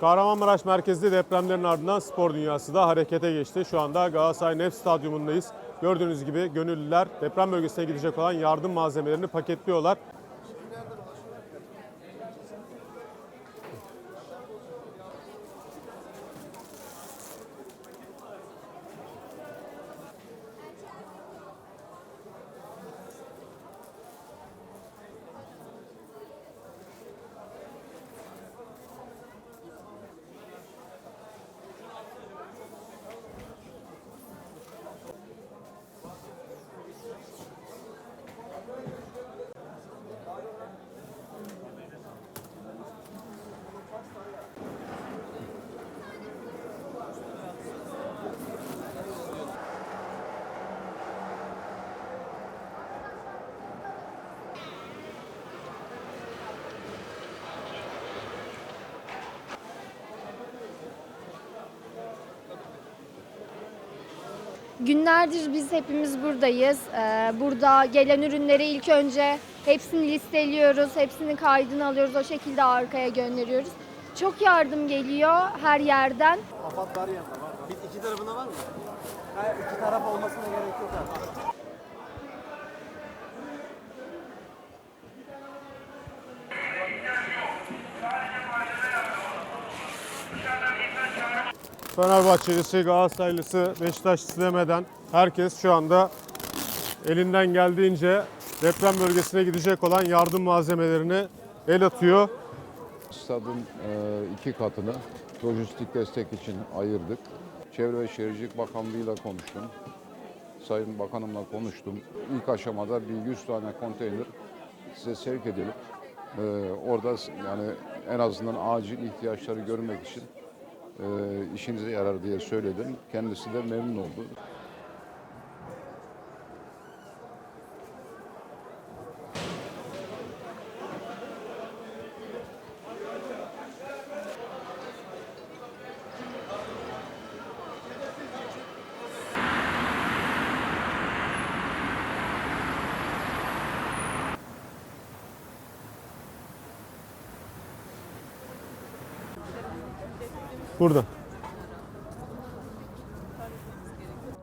Kahramanmaraş merkezli depremlerin ardından spor dünyası da harekete geçti. Şu anda Galatasaray Nef Stadyumundayız. Gördüğünüz gibi gönüllüler deprem bölgesine gidecek olan yardım malzemelerini paketliyorlar. Günlerdir biz hepimiz buradayız. Ee, Burada gelen ürünleri ilk önce hepsini listeliyoruz, hepsinin kaydını alıyoruz, o şekilde arkaya gönderiyoruz. Çok yardım geliyor her yerden. Afat var yanında var. Bir iki tarafında var mı? Hayır iki taraf olmasına gerek yok abi. Fenerbahçelisi, Galatasaraylısı, Beşiktaşlısı demeden herkes şu anda elinden geldiğince deprem bölgesine gidecek olan yardım malzemelerini el atıyor. Stadın e, iki katını lojistik destek için ayırdık. Çevre ve Şehircilik Bakanlığı'yla konuştum. Sayın Bakanımla konuştum. İlk aşamada bir 100 tane konteyner size sevk edilip e, orada yani en azından acil ihtiyaçları görmek için işinize yarar diye söyledim. Kendisi de memnun oldu. Burada.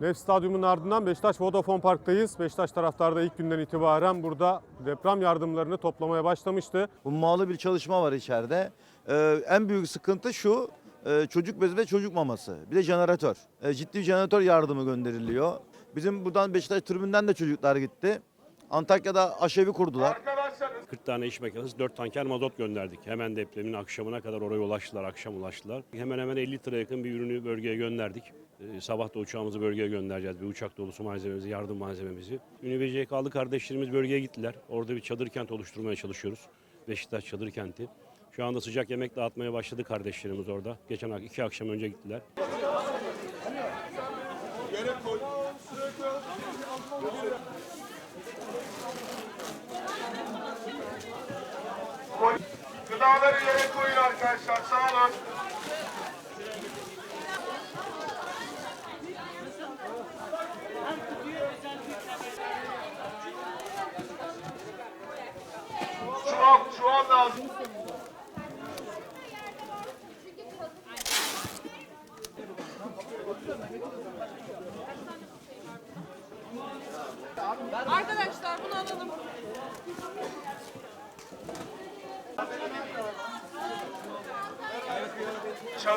Nef Stadyumu'nun ardından Beşiktaş Vodafone Park'tayız. Beşiktaş taraftarı da ilk günden itibaren burada deprem yardımlarını toplamaya başlamıştı. Hummalı bir çalışma var içeride. Ee, en büyük sıkıntı şu, e, çocuk bezi ve çocuk maması. Bir de jeneratör. E, ciddi jeneratör yardımı gönderiliyor. Bizim buradan Beşiktaş tribünden de çocuklar gitti. Antakya'da aşevi kurdular. 40 tane iş makinesi, 4 tanker mazot gönderdik. Hemen depremin akşamına kadar oraya ulaştılar, akşam ulaştılar. Hemen hemen 50 lira yakın bir ürünü bölgeye gönderdik. Ee, sabah da uçağımızı bölgeye göndereceğiz. Bir uçak dolusu malzememizi, yardım malzememizi. Ünlü ve CK'lı kardeşlerimiz bölgeye gittiler. Orada bir çadır kent oluşturmaya çalışıyoruz. Beşiktaş çadır kenti. Şu anda sıcak yemek dağıtmaya başladı kardeşlerimiz orada. Geçen iki akşam önce gittiler. Gıdaları yere koyun arkadaşlar sağ olun. Çuval, çuval lazım. Arkadaşlar bunu alalım.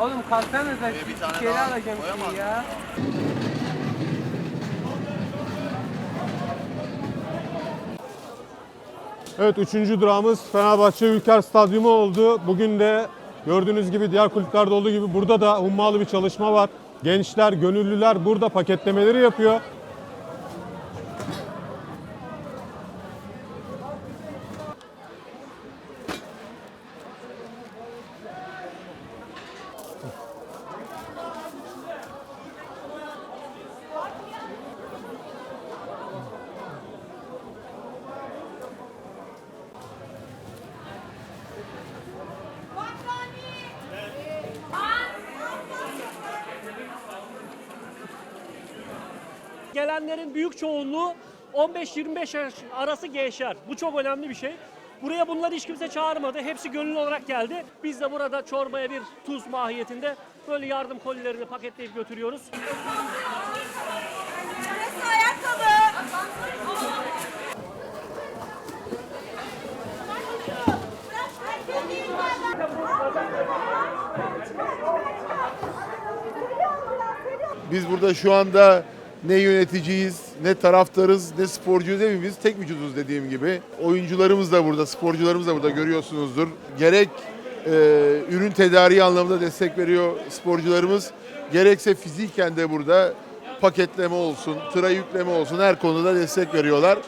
Oğlum kalksanıza bir kere alacağım şeyi ya. Evet üçüncü durağımız Fenerbahçe Ülker Stadyumu oldu. Bugün de gördüğünüz gibi diğer kulüplerde olduğu gibi burada da hummalı bir çalışma var. Gençler, gönüllüler burada paketlemeleri yapıyor. Gelenlerin büyük çoğunluğu 15-25 yaş arası gençler. Bu çok önemli bir şey. Buraya bunları hiç kimse çağırmadı. Hepsi gönüllü olarak geldi. Biz de burada çorbaya bir tuz mahiyetinde böyle yardım kolilerini paketleyip götürüyoruz. Biz burada şu anda ne yöneticiyiz, ne taraftarız, ne sporcuyuz hepimiz tek vücuduz dediğim gibi. Oyuncularımız da burada, sporcularımız da burada görüyorsunuzdur. Gerek e, ürün tedariği anlamında destek veriyor sporcularımız, gerekse fiziken de burada paketleme olsun, tıra yükleme olsun her konuda destek veriyorlar.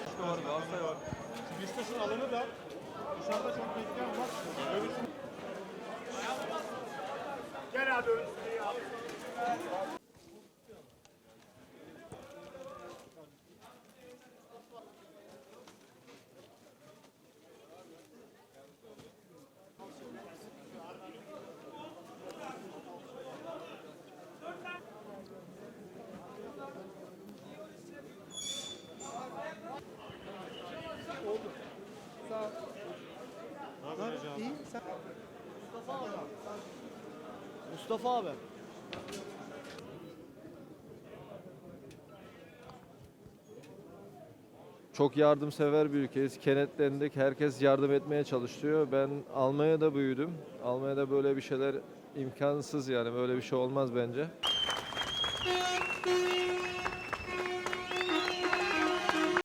Abi ön üstüne abi. Mustafa abi. Çok yardımsever bir ülkeyiz. Kenetlendik. Herkes yardım etmeye çalışıyor. Ben Almanya'da büyüdüm. Almanya'da böyle bir şeyler imkansız yani. Böyle bir şey olmaz bence.